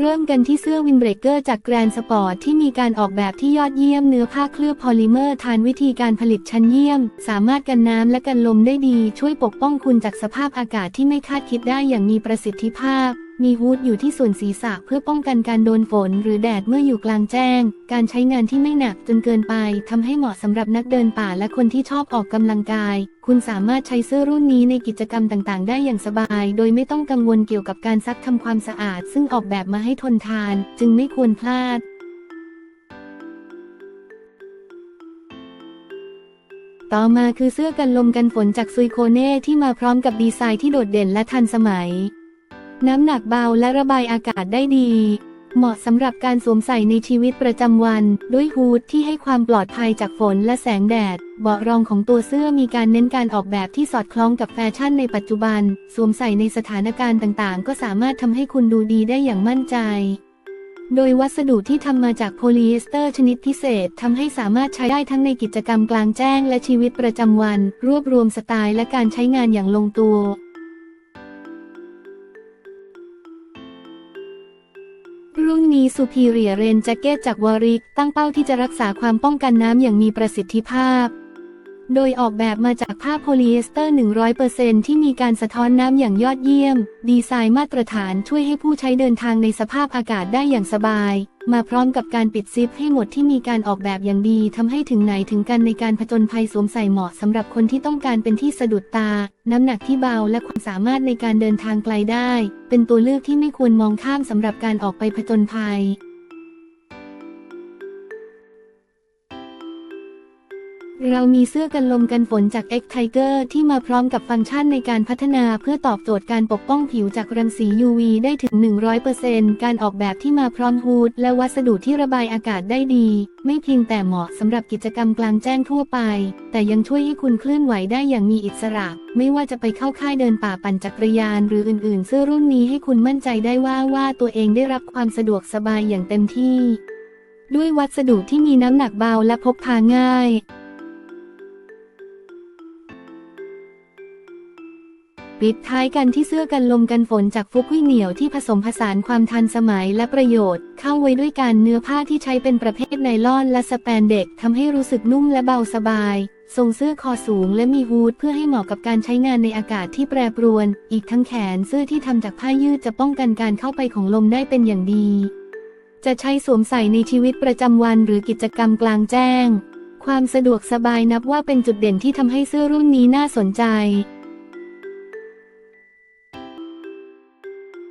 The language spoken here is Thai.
เริ่มกันที่เสื้อวินเบรกเกอร์จากแกรนสปอร์ตที่มีการออกแบบที่ยอดเยี่ยมเนื้อผ้าเคลือบพอลิเมอร์ทานวิธีการผลิตชั้นเยี่ยม สามารถกันน้ำและกันลมได้ดี ช่วยปกป้องคุณจากสภาพอากาศที่ไม่คาดคิดได้อย่างมีประสิทธิภาพมีฮูดอยู่ที่ส่วนศีรษะเพื่อป้องกันการโดนฝนหรือแดดเมื่ออยู่กลางแจ้ง การใช้งานที่ไม่หนักจนเกินไปทำให้เหมาะสำหรับนักเดินป่าและคนที่ชอบออกกำลังกาย คุณสามารถใช้เสื้อรุ่นนี้ในกิจกรรมต่างๆ ได้อย่างสบาย โดยไม่ต้องกังวลเกี่ยวกับการซักทำความสะอาด ซึ่งออกแบบมาให้ทนทาน จึงไม่ควรพลาดต่อมาคือเสื้อกันลมกันฝนจากซุยโคเน่ที่มาพร้อมกับดีไซน์ที่โดดเด่นและทันสมัย น้ำหนักเบาและระบายอากาศได้ดี เหมาะสำหรับการสวมใส่ในชีวิตประจำวัน ด้วยฮูดที่ให้ความปลอดภัยจากฝนและแสงแดด เบาะรองของตัวเสื้อมีการเน้นการออกแบบที่สอดคล้องกับแฟชั่นในปัจจุบัน สวมใส่ในสถานการณ์ต่างๆ ก็สามารถทำให้คุณดูดีได้อย่างมั่นใจโดยวัสดุที่ทำมาจากโพลีเอสเตอร์ชนิดพิเศษทำให้สามารถใช้ได้ทั้งในกิจกรรมกลางแจ้งและชีวิตประจำวัน รวบรวมสไตล์และการใช้งานอย่างลงตัว รุ่งนี้สุพีเรียเรนแจ็กเก็ตจากวอริกตั้งเป้าที่จะรักษาความป้องกันน้ำอย่างมีประสิทธิภาพ โดยออกแบบมาจากผ้าโพลีเอสเตอร์ 100%ที่มีการสะท้อนน้ำอย่างยอดเยี่ยม ดีไซน์มาตรฐานช่วยให้ผู้ใช้เดินทางในสภาพอากาศได้อย่างสบาย มาพร้อมกับการปิดซิปให้หมดที่มีการออกแบบอย่างดีทำให้ถึงไหนถึงกันในการผจญภัยสวมใส่เหมาะสำหรับคนที่ต้องการเป็นที่สะดุดตา น้ำหนักที่เบาและความสามารถในการเดินทางไกลได้ เป็นตัวเลือกที่ไม่ควรมองข้ามสำหรับการออกไปผจญภัย เรามีเสื้อกันลมกันฝนจาก X Tiger ที่มาพร้อมกับฟังก์ชันในการพัฒนาเพื่อตอบโจทย์การปกป้องผิวจากรังสี UV ได้ถึง 100%การออกแบบที่มาพร้อมฮูดและวัสดุที่ระบายอากาศได้ดี ไม่เพียงแต่เหมาะสำหรับกิจกรรมกลางแจ้งทั่วไป แต่ยังช่วยให้คุณเคลื่อนไหวได้อย่างมีอิสระ ไม่ว่าจะไปเข้าค่ายเดินป่าปั่นจักรยาน หรืออื่นๆ เสื้อรุ่นนี้ให้คุณมั่นใจได้ว่าว่าตัวเองได้รับความสะดวกสบายอย่างเต็มที่ ด้วยวัสดุที่มีน้ำหนักเบาและพกพาง่าย ปิดท้ายกันที่เสื้อกันลมกันฝนจากฟุกุยเหนียวที่ผสมผสานความทันสมัยและประโยชน์ เข้าไว้ด้วยการเนื้อผ้าที่ใช้เป็นประเภทไนล่อนและสแปนเด็กทำให้รู้สึกนุ่มและเบาสบายทรงเสื้อคอสูงและมีฮูดเพื่อให้เหมาะกับการใช้งานในอากาศที่แปรปรวน อีกทั้งแขนเสื้อที่ทำจากผ้ายืดจะป้องกันการเข้าไปของลมได้เป็นอย่างดี จะใช้สวมใส่ในชีวิตประจำวันหรือกิจกรรมกลางแจ้ง ความสะดวกสบายนับว่าเป็นจุดเด่นที่ทำให้เสื้อรุ่นนี้น่าสนใจ